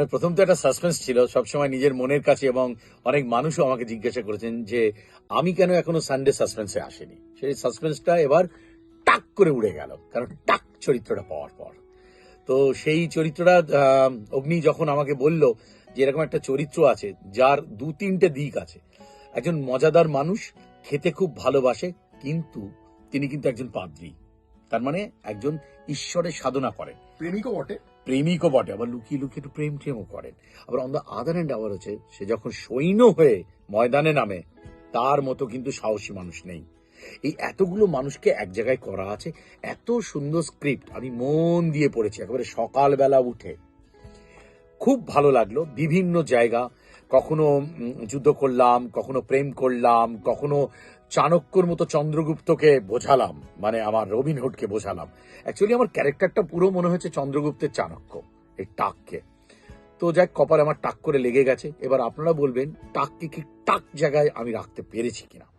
প্রথম তো একটা সাসপেন্স ছিল, সবসময় নিজের মনের কাছে এবং অনেক মানুষও আমাকে জিজ্ঞাসা করেছেন যে, আমি কেন এখনও সানডে সাসপেন্সে আসেনি? সেই সাসপেন্সটা এবার টাক করে উড়ে গেল, কারণ টাক চরিত্রটা পাওয়ার পর। তো সেই চরিত্রটা অগ্নি যখন আমাকে বলল যে, এরকম একটা চরিত্র আছে, যার দু তিনটে দিক আছে। একজন মজাদার মানুষ খেতে খুব ভালোবাসে, কিন্তু তিনি কিন্তু একজন পাদ্রী। তার মানে একজন ঈশ্বরের সাধনা করেন। প্রেমিকও বটে। প্রেমিকও বটে, আবার লুকিয়ে লুকিয়ে একটু প্রেম টেমও করেন। আবার অন দ্য আদার এন্ড আবার হচ্ছে, সে যখন সৈন্য হয়ে ময়দানে নামে, তার মতো কিন্তু সাহসী মানুষ নেই। এই এতগুলো মানুষকে এক জায়গায় করা আছে, এত সুন্দর স্ক্রিপ্ট আমি মন দিয়ে পড়েছি, একেবারে সকালবেলা উঠে। খুব ভালো লাগল, বিভিন্ন জায়গা কখনো যুদ্ধ করলাম, কখনো প্রেম করলাম, কখনো চাণক্যর মতো চন্দ্রগুপ্তকে বোঝালাম মানে আমার রবিনহুডকে বোঝালাম। অ্যাকচুয়ালি আমার ক্যারেক্টারটা পুরো মনে হয়েছে চন্দ্রগুপ্তের চাণক্য, এই টাককে। তো যাক কপাল আমার টাক করে লেগে গেছে। এবার আপনারা বলবেন, টাককে কি টাক জায়গায় আমি রাখতে পেরেছি কিনা?